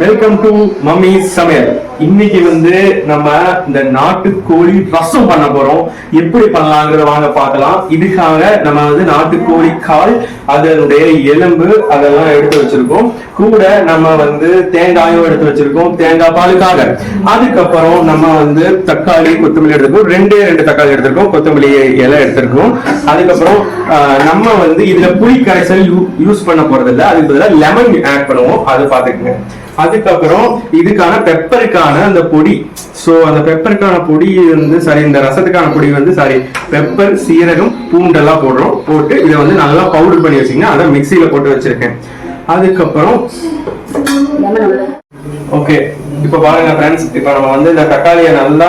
Welcome to mummy சமையல் இன்னைக்கு வந்து நம்ம இந்த நாட்டுக்கோழி ரசம் பண்ண போறோம். எப்படி பண்ணலாங்கிறத வாங்க பார்க்கலாம். இதுக்காக நம்ம வந்து நாட்டுக்கோழி கால் அதனுடைய எலும்பு அதெல்லாம் எடுத்து வச்சிருக்கோம். கூட நம்ம வந்து தேங்காயும் எடுத்து வச்சிருக்கோம். தேங்காய் பாலுக்காக. அதுக்கப்புறம் நம்ம வந்து தக்காளி கொத்தமல்லி எடுத்திருக்கோம். ரெண்டே ரெண்டு தக்காளி எடுத்திருக்கோம். கொத்தமல்லி இலை எடுத்திருக்கோம். அதுக்கப்புறம் ஆஹ், நம்ம வந்து இதுல புளி கரைசல் யூஸ் பண்ண போறது இல்லை அதுக்கு பதிலாக லெமன் ஆட் பண்ணுவோம். அது பாத்துக்கங்க அதுக்கப்புறம் இதுக்கான பெப்பருக்கான அந்த பொடி. ஸோ அந்த பெப்பருக்கான பொடி வந்து சாரி இந்த ரசத்துக்கான பொடி வந்து சாரி பெப்பர் சீரகம் பூண்டெல்லாம் போடுறோம். போட்டு இதை வந்து நல்லா பவுடர் பண்ணி வச்சிங்கன்னா அதை மிக்சியில் போட்டு வச்சிருக்கேன். அதுக்கப்புறம் ஓகே இப்போ பாருங்க ஃப்ரெண்ட்ஸ் இப்போ நம்ம வந்து இந்த தக்காளியை நல்லா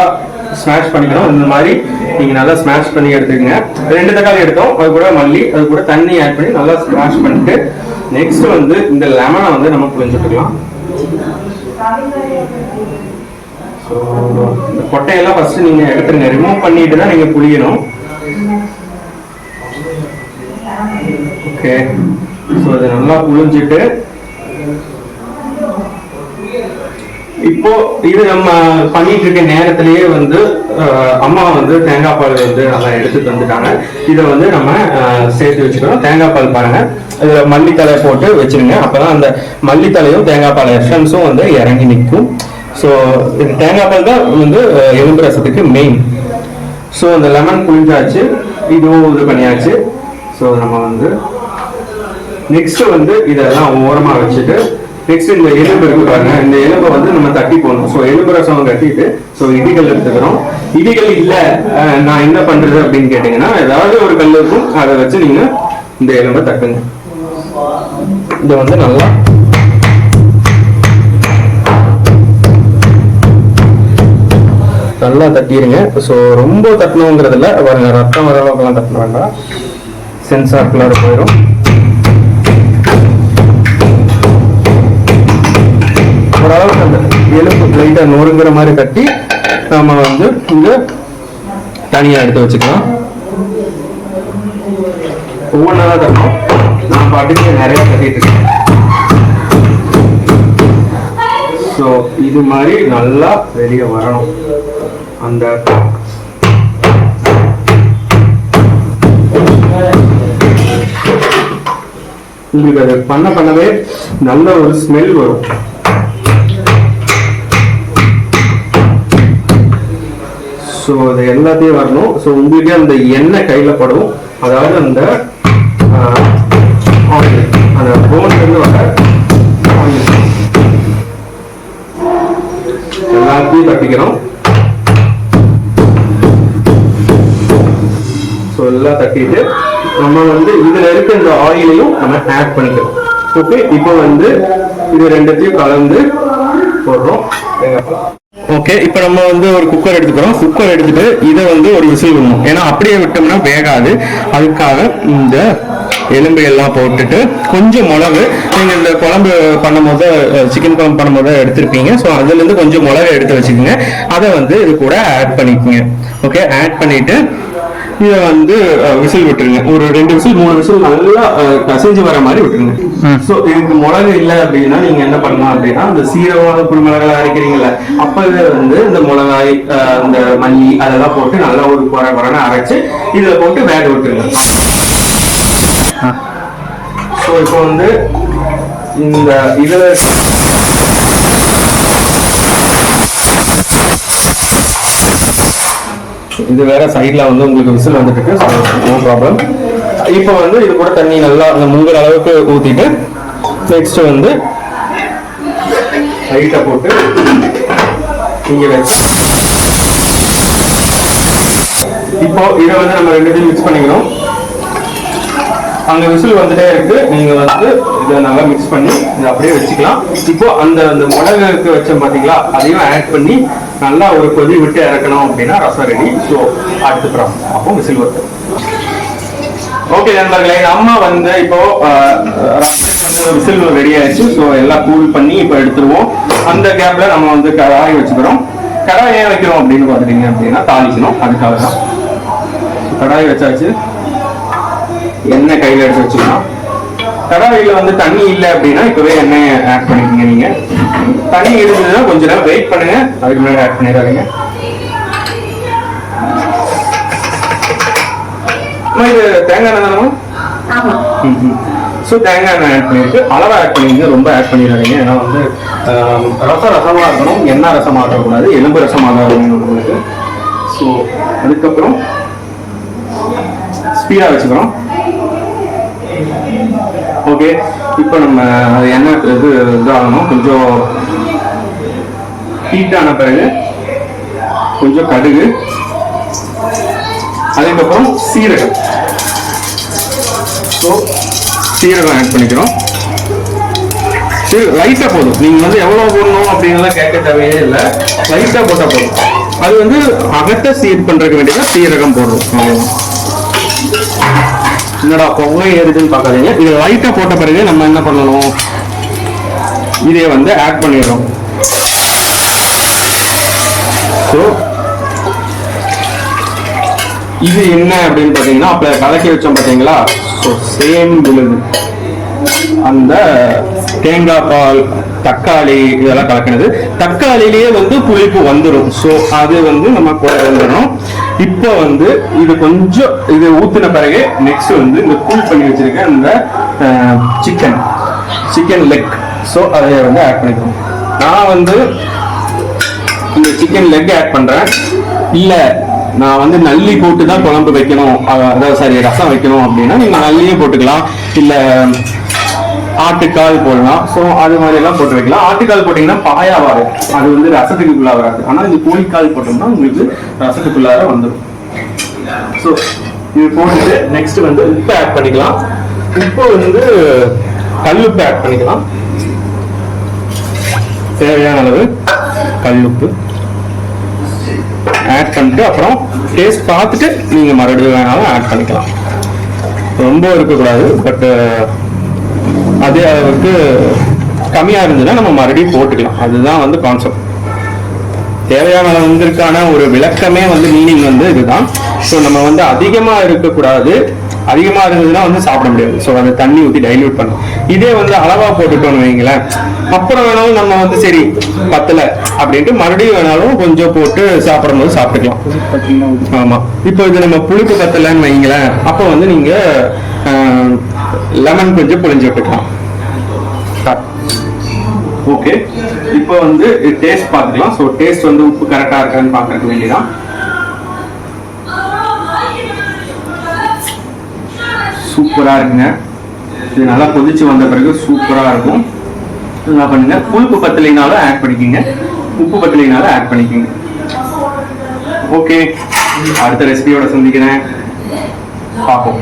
ஸ்மாஷ் பண்ணிக்கணும். இந்த மாதிரி நீங்க நல்லா ஸ்மாஷ் பண்ணி எடுத்துக்கங்க. ரெண்டு தக்காளி எடுத்தோம். அது கூட மல்லி அது கூட தண்ணி ஆட் பண்ணி நல்லா ஸ்மாஷ் பண்ணிட்டு நெக்ஸ்ட் வந்து இந்த லெமனை வந்து நம்ம புளிஞ்சுட்டுக்கலாம் ஸோ இந்த கொட்டையெல்லாம் ஃபர்ஸ்ட் நீங்க எடுத்துருங்க. ரிமூவ் பண்ணிட்டு தான் நீங்க புளியணும் ஓகே ஸோ இதை நல்லா புளிஞ்சிட்டு இப்போ இது நம்ம பண்ணிட்டு இருக்க நேரத்திலேயே வந்து அம்மா வந்து தேங்காய் பால் வந்து நல்லா எடுத்து தந்துட்டாங்க. இதை வந்து நம்ம சேர்த்து வச்சுக்கிறோம் தேங்காய் பால் பாருங்க. இதுல மல்லித்தலை போட்டு வச்சிருங்க. அப்பதான் அந்த மல்லித்தலையும் தேங்காய் பால் எஃபன்ஸும் வந்து இறங்கி நிற்கும். ஸோ இது தேங்காய் பால் தான் வந்து எலும்பு ரசத்துக்கு மெயின் ஸோ அந்த லெமன் புளிஞ்சாச்சு இதுவும் இது பண்ணியாச்சு. ஸோ நம்ம வந்து நெக்ஸ்ட் வந்து இதெல்லாம் ஓரமாக வச்சுட்டு நெக்ஸ்ட் இந்த எலும்பு இருக்கு பாருங்க. இந்த எலும்பை வந்து நம்ம தட்டி போடணும். ஸோ எலும்பு ரசம் கட்டிட்டு ஸோ இடிகள் எடுத்துக்கிறோம். இடிகள் இல்ல நான் என்ன பண்றது அப்படின்னு கேட்டீங்கன்னா ஏதாவது ஒரு கல் இருக்கும் அதை வச்சு நீங்க இந்த எலும்பை தட்டுங்க. இதை வந்து நல்லா நல்லா தட்டிடுங்க. ஸோ ரொம்ப தட்டணுங்கிறதுல பாருங்க ரத்தம் வர அளவுக்குலாம் தட்டணும் வேண்டாம். சென்சார்க்குள்ளார போயிடும் ஓரளவுக்கு அந்த எலும்பு லைட்டா நொறுங்கிற மாதிரி கட்டி நம்ம வந்து இங்கே தனியா எடுத்து வச்சுக்கலாம். ஒவ்வொன்றா தரணும். நான் பாட்டுக்கு நிறைய கட்டிட்டு இருக்கேன். ஸோ இது மாதிரி நல்லா வெளியே வரணும். அந்த உங்களுக்கு அது பண்ண பண்ணவே நல்ல ஒரு ஸ்மெல் வரும். ஸோ அது எல்லாத்தையும் வரணும். ஸோ உங்களுக்கு அந்த எண்ணெய் கையில் படும். அதாவது அந்த ஆயில் அந்த போன்லேருந்து வர ஆயில் எல்லாத்தையும் தட்டிக்கிறோம் ஸோ எல்லாம் தட்டிட்டு நம்ம வந்து இதில் இருக்க இந்த ஆயிலையும் நம்ம ஆட் பண்ணிக்கிறோம் ஓகே இப்போ வந்து இது ரெண்டுத்தையும் கலந்து போடுறோம். ஓகே இப்போ நம்ம வந்து ஒரு குக்கர் எடுத்துக்கிறோம். குக்கர் எடுத்துட்டு இதை வந்து ஒரு விசில் விடணும். ஏன்னா அப்படியே விட்டோம்னா வேகாது. அதுக்காக இந்த எலும்பு எல்லாம் போட்டுட்டு கொஞ்சம் மிளகு நீங்க இந்த குழம்பு பண்ணும்போது சிக்கன் குழம்பு பண்ணும்போது எடுத்திருப்பீங்க. ஸோ அதுலேருந்து கொஞ்சம் மிளகு எடுத்து வச்சுக்கோங்க. அதை வந்து இது கூட ஆட் பண்ணிக்கோங்க. ஓகே ஆட் பண்ணிட்டு இதை வந்து விசில் விட்டுருங்க. ஒரு ரெண்டு விசில் மூணு விசில் நல்லா கசிஞ்சு வர மாதிரி விட்டுருங்க. ஸோ இதுக்கு மிளகு இல்லை அப்படின்னா நீங்க என்ன பண்ணலாம் அப்படின்னா இந்த சீரகம் குருமிளகாய் அரைக்கிறீங்கல்ல அப்ப இது வந்து இந்த மிளகாய் அஹ், இந்த மல்லி அதெல்லாம் போட்டு நல்லா ஒரு குறை குறைன்னு அரைச்சு இதுல போட்டு வேக விட்டுருங்க. ஸோ இப்போ வந்து இந்த இதுல இது வேற சைடில் வந்து உங்களுக்கு விசில் வந்துட்டு இருக்கு நோ ப்ராப்ளம் இப்போ வந்து இது கூட தண்ணி நல்லா அந்த முங்குற அளவுக்கு ஊத்திட்டு நெக்ஸ்ட் வந்து லைட்டை போட்டு இங்கே வச்சு இப்போ இதை வந்து நம்ம ரெண்டுத்தையும் மிக்ஸ் பண்ணிக்கணும். அங்க விசில் வந்துட்டே இருக்கு. நீங்க வந்து இதை நல்லா மிக்ஸ் பண்ணி இதை அப்படியே வச்சுக்கலாம். இப்போ அந்த அந்த மிளகுக்கு வச்சோம் பாத்தீங்களா அதையும் ஆட் பண்ணி நல்லா ஒரு கொதி விட்டு இறக்கணும் அப்படின்னா ரசம் ரெடி ஸோ அடுத்து அப்போ விசில் வருது ஓகே நண்பர்களே நம்ம வந்து இப்போ ரசத்துக்கு வந்து விசில் ரெடி ஆயிடுச்சு. ஸோ எல்லாம் கூல் பண்ணி இப்போ எடுத்துருவோம். அந்த கேப்ல நம்ம வந்து கடாய் வச்சுக்கிறோம். கடாய் ஏன் வைக்கிறோம் அப்படின்னு பார்த்துட்டீங்க அப்படின்னா தாளிக்கணும். அதுக்காக தான். கடாய் வச்சாச்சு. எண்ணெய் கையில எடுத்து வச்சுக்கலாம்? கடாயில வந்து தண்ணி இல்லை அப்படின்னா இப்பவே எண்ணெய் ஆட் பண்ணிக்கோங்க பண்ணிடாதீங்க நீங்க. தண்ணி இருந்ததுன்னா கொஞ்ச நேரம் வெயிட் பண்ணுங்க. அதுக்கு முன்னாடி ஆட் பண்ணிடாதீங்க. இது தேங்காய் எண்ணெய் தானே ஸோ தேங்காய் எண்ணெய் ஆட் பண்ணிருக்கு அளவா ஆட் பண்ணிங்க ரொம்ப ஆட் பண்ணிடாதீங்க. ஏன்னா வந்து ரசம் ரசமா இருக்கணும். எண்ணெய் ரசமா இருக்கக்கூடாது. எலும்பு ரசமாக தான் இருக்கணும் உங்களுக்கு. ஸோ அதுக்கப்புறம் ஸ்பீடாக வச்சுக்கிறோம். ஓகே. இப்போ நம்ம அது என்ன இது இதாகணும். கொஞ்சம் ஹீட்டான பிறகு கொஞ்சம் கடுகு அதுக்கப்புறம் சீரகம். ஸோ சீரகம் ஆட் பண்ணிக்கிறோம். சரி லைட்டாக போதும். நீங்கள் வந்து எவ்வளோ போடணும் அப்படின்லாம் கேட்க தேவையே இல்லை. லைட்டாக போட்டால் போதும். அது வந்து அகட்ட சீட் பண்ணுறதுக்கு வேண்டியதான் சீரகம் போடுறோம். அவ்வளோதான் என்னடா பொங்கை ஏறுதுன்னு பார்க்காதீங்க. இது லைட்டாக போட்ட பிறகு நம்ம என்ன பண்ணணும்? இதை வந்து ஆட் பண்ணிடுறோம் ஸோ இது என்ன அப்படின்னு பார்த்தீங்கன்னா அப்போ கலக்கி வச்சோம் பார்த்தீங்களா? ஸோ சேம் விழுது. அந்த தேங்காய் பால் தக்காளி இதெல்லாம் கலக்கினது. தக்காளிலேயே வந்து புளிப்பு வந்துடும் ஸோ அது வந்து நம்ம கூட வந்துடணும் இப்போ வந்து இது கொஞ்சம் இது ஊத்தின பிறகு நெக்ஸ்ட் வந்து இந்த கூல் பண்ணி வச்சிருக்க இந்த சிக்கன் சிக்கன் லெக் ஸோ அதை வந்து ஆட் பண்ணிக்கணும். நான் வந்து இந்த சிக்கன் லெக் ஆட் பண்றேன். இல்ல நான் வந்து நல்லி போட்டு தான் குழம்பு வைக்கணும். அதாவது சாரி ரசம் வைக்கணும் அப்படின்னா நீங்க நல்லியே போட்டுக்கலாம். இல்லை ஆட்டுக்கால் போடலாம். ஸோ அது மாதிரி எல்லாம் போட்டு வைக்கலாம் ஆட்டுக்கால் போட்டிங்கன்னா பாயா வரும். அது வந்து ரசத்துக்குள்ளார வராது. ஆனால் இது கோழிக்கால் போட்டோம்னா உங்களுக்கு ரசத்துக்குள்ளார வந்துடும் ஸோ இது போட்டுட்டு நெக்ஸ்ட் வந்து உப்பு ஆட் பண்ணிக்கலாம். உப்பு வந்து கல்லுப்பு ஆட் பண்ணிக்கலாம். தேவையான அளவு கல்லுப்பு ஆட் பண்ணிட்டு அப்புறம் டேஸ்ட் பார்த்துட்டு நீங்கள் மறுபடியும் வேணாலும் ஆட் பண்ணிக்கலாம். ரொம்ப இருக்கக்கூடாது பட் அதே அளவுக்கு கம்மியா இருந்ததுன்னா நம்ம மறுபடியும் போட்டுக்கலாம். அதுதான் வந்து கான்செப்ட் தேவையான அளவுக்கான ஒரு விளக்கமே வந்து மீனிங் வந்து இதுதான். ஸோ நம்ம வந்து அதிகமா இருக்கக்கூடாது. அதிகமா இருந்ததுன்னா வந்து சாப்பிட முடியாது. ஸோ அதை தண்ணி ஊற்றி டைல்யூட் பண்ணணும் இதே வந்து அளவா போட்டுட்டோம்னு வைங்களேன். அப்புறம் வேணாலும் நம்ம வந்து சரி பத்தல அப்படின்ட்டு மறுபடியும் வேணாலும் கொஞ்சம் போட்டு சாப்பிடும்போது சாப்பிட்டுக்கலாம். ஆமா. இப்போ இது நம்ம புளிப்பு பத்தலைன்னு வைங்களேன். அப்போ வந்து நீங்க லெமன் கொஞ்சம் புளிஞ்சு விட்டுக்கலாம். ஓகே. இப்போ வந்து டேஸ்ட் பார்த்துக்கலாம். ஸோ டேஸ்ட் வந்து உப்பு கரெக்டாக இருக்கான்னு பார்க்கறதுக்கு வேண்டியதான் சூப்பராக இருக்குங்க. இது நல்லா கொதிச்சு வந்த பிறகு சூப்பராக இருக்கும். என்ன பண்ணுங்க. புளிப்பு பத்தலைனாலும் ஆட் பண்ணிக்கோங்க. உப்பு பத்தலைனாலும் ஆட் பண்ணிக்கோங்க. ஓகே. அடுத்த ரெசிபியோட சந்திக்கிறேன். பார்ப்போம்.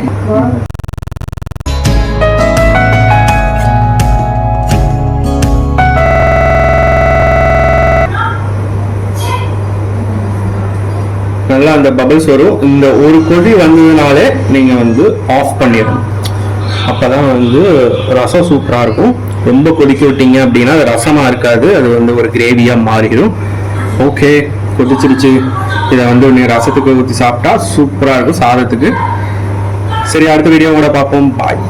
அந்த பபிள்ஸ் வரும். இந்த ஒரு கொதி வந்ததுனாலே நீங்கள் வந்து ஆஃப் பண்ணிடணும். அப்பதான் வந்து ரசம் சூப்பராக இருக்கும். ரொம்ப கொதிக்க விட்டீங்க அப்படின்னா அது ரசமாக இருக்காது. அது வந்து ஒரு கிரேவியாக மாறிடும். ஓகே கொதிச்சிருச்சு. இதை வந்து நீங்கள் ரசத்துக்கு ஊற்றி சாப்பிட்டா சூப்பராக இருக்கும் சாதத்துக்கு. சரி அடுத்த வீடியோ கூட பார்ப்போம். பாய்